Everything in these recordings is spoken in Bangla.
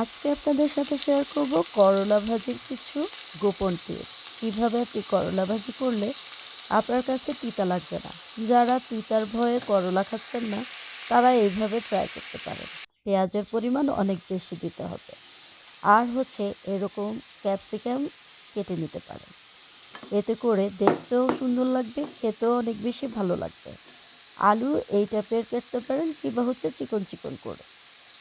আজকে আপনাদের সাথে শেয়ার করব করলা ভাজির কিছু গোপন টিপস কীভাবে আপনি করলা ভাজি করলে আপনার কাছে তিতা লাগবে না? যারা তিতার ভয়ে করলা খাচ্ছেন না, তারা এইভাবে ট্রাই করতে পারেন। পেঁয়াজের পরিমাণ অনেক বেশি দিতে হবে। আর হচ্ছে এরকম ক্যাপসিকাম কেটে নিতে পারেন। এতে করে দেখতেও সুন্দর লাগবে, খেতেও অনেক বেশি ভালো লাগবে। আলু এই টাইপের কাটতে পারেন কিংবা হচ্ছে চিকন চিকন করে।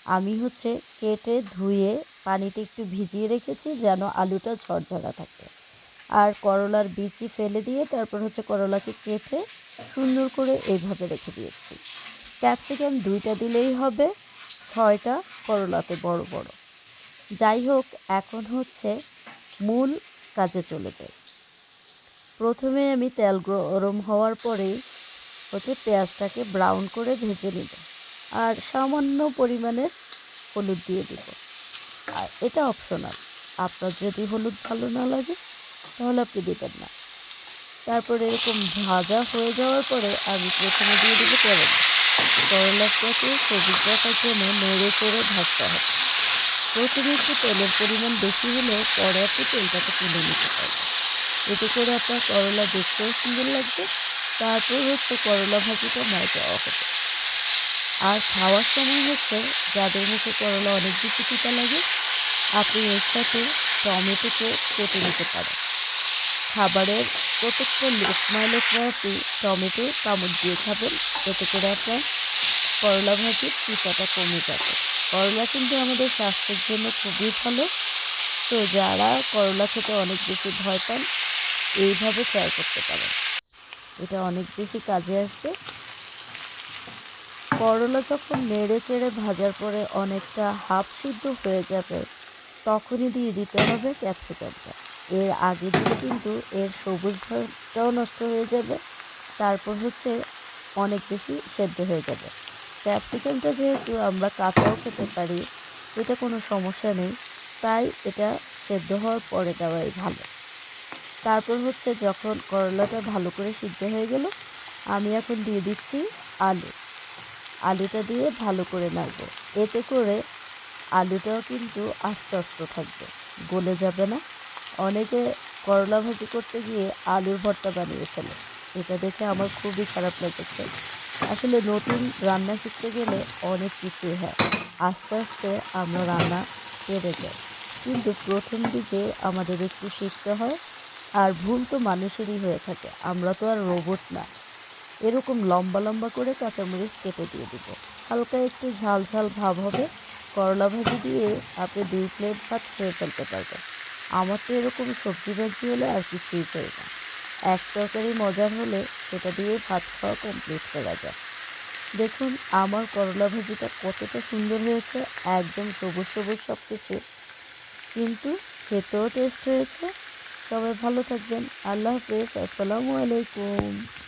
আমি হচ্ছে কেটে ধুয়ে পানিতে একটু ভিজিয়ে রেখেছি যেন আলুটা ঝরঝরা থাকে। আর করলার বিচি ফেলে দিয়ে তারপর হচ্ছে করলাকে কেটে সুন্দর করে এইভাবে রেখে দিয়েছি। ক্যাপসিকাম দুইটা দিলেই হবে, ছয়টা করলাতে বড় বড়। যাই হোক, এখন হচ্ছে মূল কাজে চলে যাই। প্রথমে আমি তেল গরম হওয়ার পরেই হচ্ছে পেঁয়াজটাকে ব্রাউন করে ভেজে নিব। আর সামান্য পরিমাণের হলুদ দিয়ে দিব। আর এটা অপশনাল আপনার যদি হলুদ ভালো না লাগে, তাহলে আপনি দেবেন না। তারপর এরকম ভাজা হয়ে যাওয়ার পরে আমি প্রথমে দিয়ে দেবো করলা। করলাটাকে সবুজ রাখার জন্য নেড়ে চেড়ে ভাজতে হবে। প্রথমে একটু তেলের পরিমাণ বেশি হলে পরে আপনি তেলটাকে তুলে নিতে পারবেন। এতে করে আপনার করলা দেখতেও সুন্দর লাগবে। তারপর হচ্ছে করলা ভাজিটা মজা হবে আর খাওয়ার সময় হচ্ছে যাদের মুখে করলা অনেক বেশি তিতা লাগে, আপনি এর সাথে টমেটোকে কেটে নিতে পারেন। খাবারের প্রত্যেকটা লোকমায় লোকরা আপনি টমেটো কামড় দিয়ে খাবেন, এতে করে আপনার করলা ভাজির তিতাটা কমে যাবে। করলা কিন্তু আমাদের স্বাস্থ্যের জন্য খুবই ভালো। তো যারা করলা খেতে অনেক বেশি ভয় পান, এইভাবে ট্রাই করতে পারেন। এটা অনেক বেশি কাজে আসবে। করলা যখন নেড়ে চেড়ে ভাজার পরে অনেকটা হাফ সিদ্ধ হয়ে যাবে, তখনই দিয়ে দিতে হবে ক্যাপসিকামটা। এর আগে দিলে কিন্তু এর সবুজ ভাগটাও নষ্ট হয়ে যাবে, তারপর হচ্ছে অনেক বেশি সেদ্ধ হয়ে যাবে। ক্যাপসিকামটা যেহেতু আমরা কাঁচাও খেতে পারি, এটা কোনো সমস্যা নেই, তাই এটা সেদ্ধ হওয়ার পরে দেওয়াই ভালো। তারপর হচ্ছে যখন করলাটা ভালো করে সিদ্ধ হয়ে গেল, আমি এখন দিয়ে দিচ্ছি আলু। আলুটা দিয়ে ভালো করে নাড়ব। এতে করে আলুটাও কিন্তু আস্তে আস্তে থাকবে, গলে যাবে না। অনেকে করলা ভাজি করতে গিয়ে আলুর ভর্তা বানিয়ে ফেলে। এটা দেখে আমার খুবই খারাপ লেগেছে। আসলে নতুন রান্না শিখতে গেলে অনেক কিছুই হয়। আস্তে আস্তে আমরা রান্না পেরে যাই। কিন্তু প্রথম দিকে আমাদের একটু শিখতে হয়। আর ভুল তো মানুষেরই হয়ে থাকে। আমরা তো আর রোবট না। এরকম লম্বা লম্বা করে কাঁচামরিচ কেটে দিয়ে দিব। হালকা একটু ঝাল ঝাল ভাব হবে। করলা ভাজি দিয়ে আপনি দুই প্লেট ভাত খেয়ে ফেলতে পারবেন। আমার তো এরকম সবজি ভাজি হলে আর কিছুই চাই না। এক তরকারি মজার হলে সেটা দিয়ে ভাত খাওয়া কমপ্লিট করা যায়। দেখুন, আমার করলা ভাজিটা কতটা সুন্দর হয়েছে, একদম সবুজ সবুজ সব কিছু কিন্তু খেতেও টেস্ট হয়েছে। সবাই ভালো থাকবেন। আল্লাহ হাফেজ। আসসালামু আলাইকুম।